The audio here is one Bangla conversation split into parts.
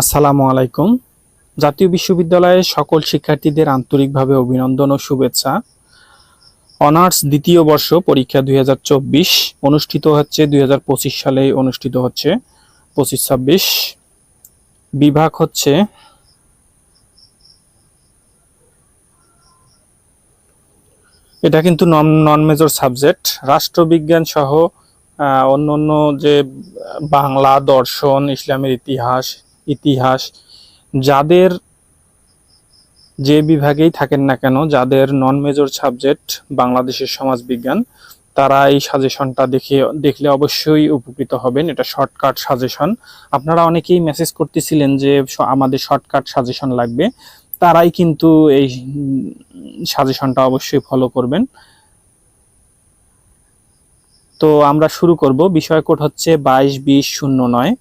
আসসালামু আলাইকুম। জাতীয় বিশ্ববিদ্যালয়ের সকল শিক্ষার্থীদের আন্তরিকভাবে অভিনন্দন ও শুভেচ্ছা। অনার্স দ্বিতীয় বর্ষ পরীক্ষা দুই হাজার চব্বিশ অনুষ্ঠিত হচ্ছে দুই হাজার পঁচিশ সালে অনুষ্ঠিত হচ্ছে পঁচিশ ছাব্বিশ। বিভাগ হচ্ছে এটা কিন্তু নন মেজর সাবজেক্ট রাষ্ট্রবিজ্ঞান সহ আহ, অন্যান্য যে বাংলা দর্শন ইসলামের ইতিহাস ইতিহাস, যাদের যে বিভাগেই থাকেন না কেন, যাদের নন মেজর সাবজেক্ট বাংলাদেশের সমাজবিজ্ঞান, তারা এই সাজেশনটা দেখে, দেখলে অবশ্যই উপকৃত হবেন। এটা শর্টকাট সাজেশন আপনারা অনেকেই মেসেজ করতেছিলেন যে আমাদের শর্টকাট সাজেশন লাগবে। তারাই কিন্তু এই সাজেশনটা অবশ্যই ফলো করবেন। তো আমরা শুরু করব। বিষয় কোড হচ্ছে বাইশ বিশ শূন্য নয়।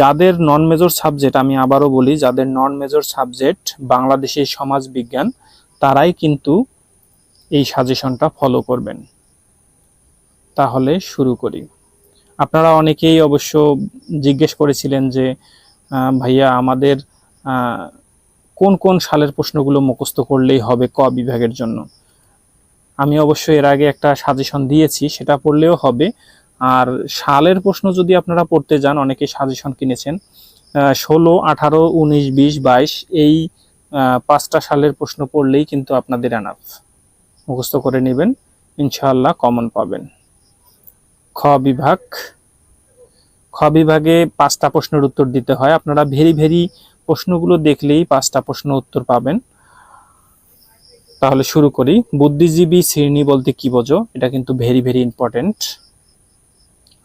যাদের নন মেজর সাবজেক্ট আমি আবারও বলি, যাদের নন মেজর সাবজেক্ট বাংলাদেশের সমাজ বিজ্ঞান, তারাই কিন্তু এই সাজেশনটা ফলো করবেন। তাহলে শুরু করি। আপনারা অনেকেই অবশ্য জিজ্ঞেস করেছিলেন যে ভাইয়া আমাদের কোন কোন সালের প্রশ্নগুলো মুখস্থ করলেই হবে ক বিভাগের জন্য? আমি অবশ্য এর আগে একটা সাজেশন দিয়েছি, সেটা পড়লেও হবে। আর সালের প্রশ্ন যদি আপনারা পড়তে যান, অনেকে সাজেশন কিনেছেন ষোলো, আঠারো, উনিশ, বিশ, বাইশ, এই পাঁচটা সালের প্রশ্ন পড়লেই কিন্তু আপনাদের এনাফ মুখস্থ করে নেবেন, ইনশাআল্লাহ কমন পাবেন। খ বিভাগ। খ বিভাগে পাঁচটা প্রশ্নের উত্তর দিতে হয়। আপনারা ভেরি ভেরি প্রশ্নগুলো দেখলেই পাঁচটা প্রশ্ন উত্তর পাবেন। তাহলে শুরু করি। বুদ্ধিজীবী শ্রেণি বলতে কি বোঝো? এটা কিন্তু ভেরি ভেরি ইম্পর্টেন্ট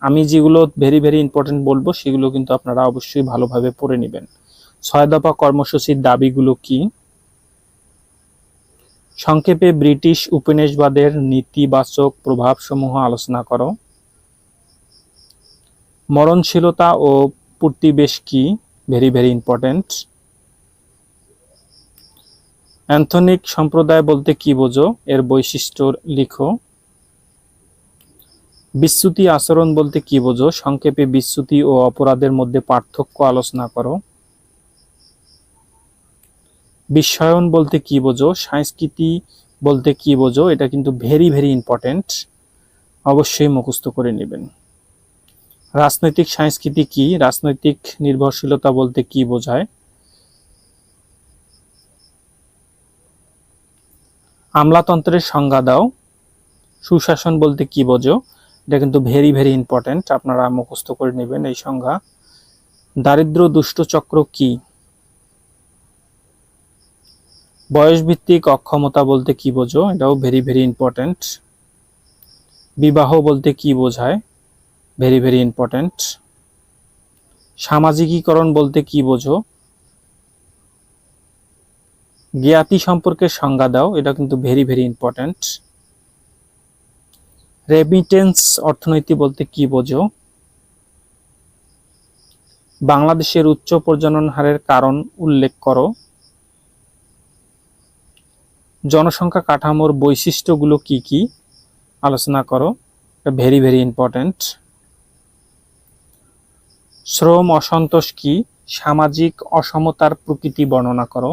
আমি যেগুলো ভেরি ভেরি ইম্পর্টেন্ট বলব, সেগুলো কিন্তু আপনারা অবশ্যই ভালোভাবে পড়ে নেবেন। ছয় দফা কর্মসূচির দাবিগুলো কি? সংক্ষেপে ব্রিটিশ উপনিবেশবাদের নীতিবাচক প্রভাবসমূহ আলোচনা করো। মরণশীলতা ও প্রতিবেশ কি? ভেরি ভেরি ইম্পর্টেন্ট অ্যান্থনিক সম্প্রদায় বলতে কি বোঝো? এর বৈশিষ্ট্য লিখো। বিচ্যুতি আচরণ বলতে কি বোঝো? সংক্ষেপে বিচ্যুতি ও অপরাধের মধ্যে পার্থক্য আলোচনা করো। বিশ্বায়ন বলতে কি বোঝো? সংস্কৃতি বলতে কি বোঝো? এটা কিন্তু ভেরি ভেরি ইম্পর্টেন্ট অবশ্যই মুখস্থ করে নেবেন। রাজনৈতিক সংস্কৃতি কি? রাজনৈতিক নির্ভরশীলতা বলতে কি বোঝায়? আমলাতন্ত্রের সংজ্ঞা দাও। সুশাসন বলতে কি বোঝো? এটা কিন্তু ভেরি ভেরি ইম্পর্টেন্ট আপনারা মুখস্থ করে নেবেন এই সংজ্ঞা দারিদ্র দুষ্ট চক্র কি? বয়সভিত্তিক অক্ষমতা বলতে কি বোঝো? এটাও ভেরি ভেরি ইম্পর্টেন্ট বিবাহ বলতে কি বোঝায়? ভেরি ভেরি ইম্পর্টেন্ট সামাজিকীকরণ বলতে কি বোঝো? জ্ঞাতি সম্পর্কে সংজ্ঞা দাও, এটা কিন্তু ভেরি ভেরি ইম্পর্টেন্ট রেমিটেন্স অর্থনীতি বলতে কি বোঝো? বাংলাদেশের উচ্চ প্রজনন হারের কারণ উল্লেখ করো। জনসংখ্যা কাঠামোর বৈশিষ্ট্যগুলো কি কি? আলোচনা করো। ভেরি ভেরি ইম্পর্টেন্ট শ্রম অসন্তোষ কি? সামাজিক অসমতার প্রকৃতি বর্ণনা করো।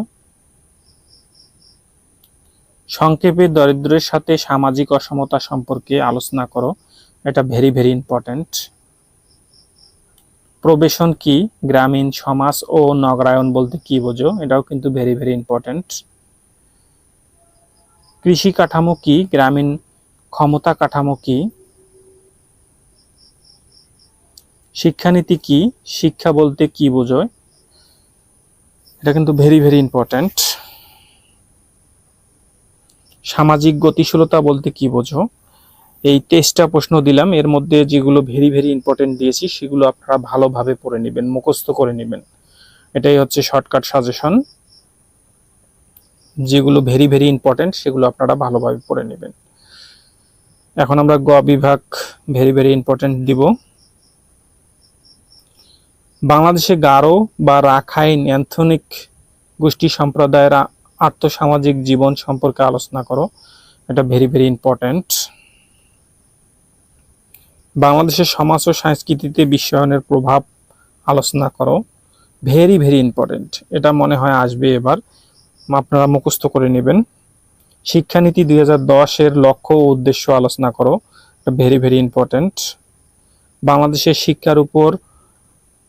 সংক্ষেপে দরিদ্রের সাথে সামাজিক অসমতা সম্পর্কে আলোচনা করো। এটা ভেরি ভেরি ইম্পর্টেন্ট প্রবেশন কি? গ্রামীণ সমাজ ও নগরায়ন বলতে কি বোঝো? এটাও কিন্তু ভেরি ভেরি ইম্পর্টেন্ট কৃষি কাঠামো কি? গ্রামীণ ক্ষমতা কাঠামো কি? শিক্ষানীতি কি? শিক্ষা বলতে কি বোঝায় এটা কিন্তু ভেরি ভেরি ইম্পর্টেন্ট সামাজিক গতিশীলতা বলতে কি বোঝো? এই তেইশটা প্রশ্ন দিলাম, এর মধ্যে যেগুলো ভেরি ভেরি ইম্পর্টেন্ট দিয়েছি, সেগুলো আপনারা ভালোভাবে পড়ে নেবেন, মুখস্থ করে নেবেন। এটাই হচ্ছে শর্টকাট সাজেশন যেগুলো ভেরি ভেরি ইম্পর্টেন্ট সেগুলো আপনারা ভালোভাবে পড়ে নেবেন। এখন আমরা গ বিভাগ ভেরি ভেরি ইম্পর্টেন্ট দিব। বাংলাদেশে গারো বা রাখাইন অ্যান্থনিক গোষ্ঠী সম্প্রদায়ের আর্থসামাজিক জীবন সম্পর্কে আলোচনা করো। এটা ভেরি ভেরি ইম্পর্টেন্ট বাংলাদেশের সমাজ ও সংস্কৃতিতে বিশ্বায়নের প্রভাব আলোচনা করো। ভেরি ভেরি ইম্পর্টেন্ট এটা মনে হয় আসবে এবার। আপনারা মুখস্থ করে নেবেন। শিক্ষানীতি দুই দশের লক্ষ্য ও উদ্দেশ্য আলোচনা করো। ভেরি ভেরি ইম্পর্টেন্ট বাংলাদেশের শিক্ষার উপর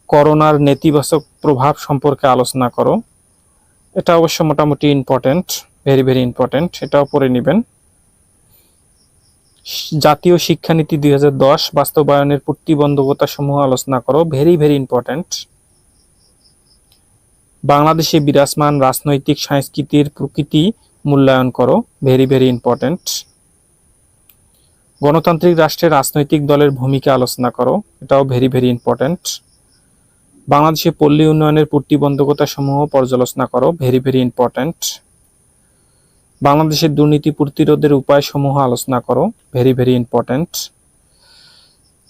করোনার নেতিবাচক প্রভাব সম্পর্কে আলোচনা করো। এটা অবশ্য মোটামুটি ইম্পর্টেন্ট ভেরি ভেরি ইম্পর্টেন্ট এটাও পড়ে নেবেন। জাতীয় শিক্ষানীতি দুই হাজার দশ, বাস্তবায়নের প্রতিবন্ধকতা সমূহ আলোচনা করো ভেরি ভেরি ইম্পর্টেন্ট বাংলাদেশে বিরাজমান রাজনৈতিক সংস্কৃতির প্রকৃতি মূল্যায়ন করো ভেরি ভেরি ইম্পর্টেন্ট গণতান্ত্রিক রাষ্ট্রের রাজনৈতিক দলের ভূমিকা আলোচনা করো, এটাও ভেরি ভেরি ইম্পর্টেন্ট বাংলাদেশে পল্লী উন্নয়নের প্রতিবন্ধকতা সমূহ পর্যালোচনা করো। ভেরি ভেরি ইম্পর্টেন্ট বাংলাদেশের দুর্নীতি প্রতিরোধের উপায় সমূহ আলোচনা করো। ভেরি ভেরি ইম্পর্টেন্ট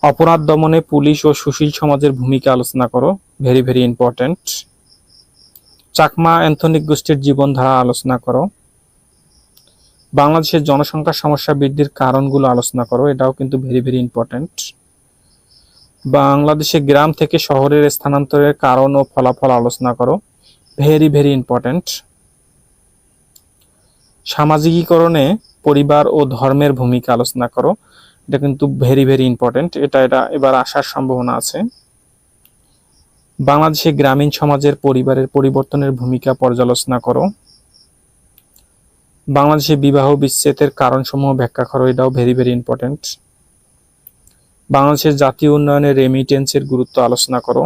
অপরাধ দমনে পুলিশ ও সুশীল সমাজের ভূমিকা আলোচনা করো। Very very important Chakma ethnic গোষ্ঠীর জীবনধারা আলোচনা করো। বাংলাদেশের জনসংখ্যা সমস্যা বৃদ্ধির কারণগুলো আলোচনা করো। এটাও কিন্তু ভেরি ভেরি ইম্পর্টেন্ট বাংলাদেশে গ্রাম থেকে শহরের স্থানান্তরের কারণ ও ফলাফল আলোচনা করো। ভেরি ভেরি ইম্পর্টেন্ট সামাজিকীকরণে পরিবার ও ধর্মের ভূমিকা আলোচনা করো। এটা কিন্তু ভেরি ভেরি ইম্পর্টেন্ট এটা এটা এবার আসার সম্ভাবনা আছে। বাংলাদেশে গ্রামীণ সমাজের পরিবারের পরিবর্তনের ভূমিকা পর্যালোচনা করো। বাংলাদেশে বিবাহ বিচ্ছেদের কারণসমূহ ব্যাখ্যা করো। এটাও ভেরি ভেরি ইম্পর্টেন্ট বাংলাদেশের জাতীয় উন্নয়নে রেমিটেন্সের গুরুত্ব আলোচনা করো।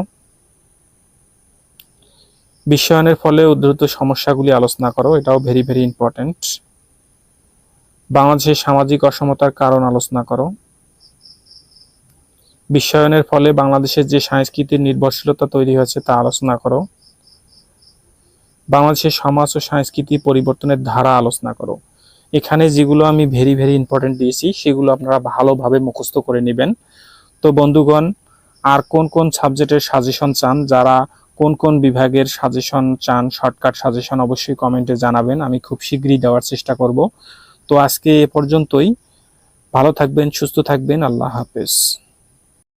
বিশ্বায়নের ফলে উদ্ধৃত সমস্যাগুলি আলোচনা করো, এটাও ভেরি ভেরি ইম্পর্টেন্ট বাংলাদেশের সামাজিক অসমতার কারণ আলোচনা করো। বিশ্বায়নের ফলে বাংলাদেশের যে সাংস্কৃতিক নির্ভরশীলতা তৈরি হয়েছে তা আলোচনা করো। বাংলাদেশের সমাজ ও সংস্কৃতি পরিবর্তনের ধারা আলোচনা করো। এখানে যেগুলো আমি ভেরি ভেরি ইম্পর্টেন্ট দিয়েছি, সেগুলো আপনারা ভালোভাবে মুখস্থ করে নেবেন। তো বন্ধুগণ, আর কোন কোন সাবজেক্টের সাজেশন চান, যারা কোন কোন বিভাগের সাজেশন চান শর্টকাট সাজেশন অবশ্যই কমেন্টে জানাবেন, আমি খুব শীঘ্রই দেওয়ার চেষ্টা করব। তো আজকে এ পর্যন্তই। ভালো থাকবেন, সুস্থ থাকবেন, আল্লাহ হাফেজ।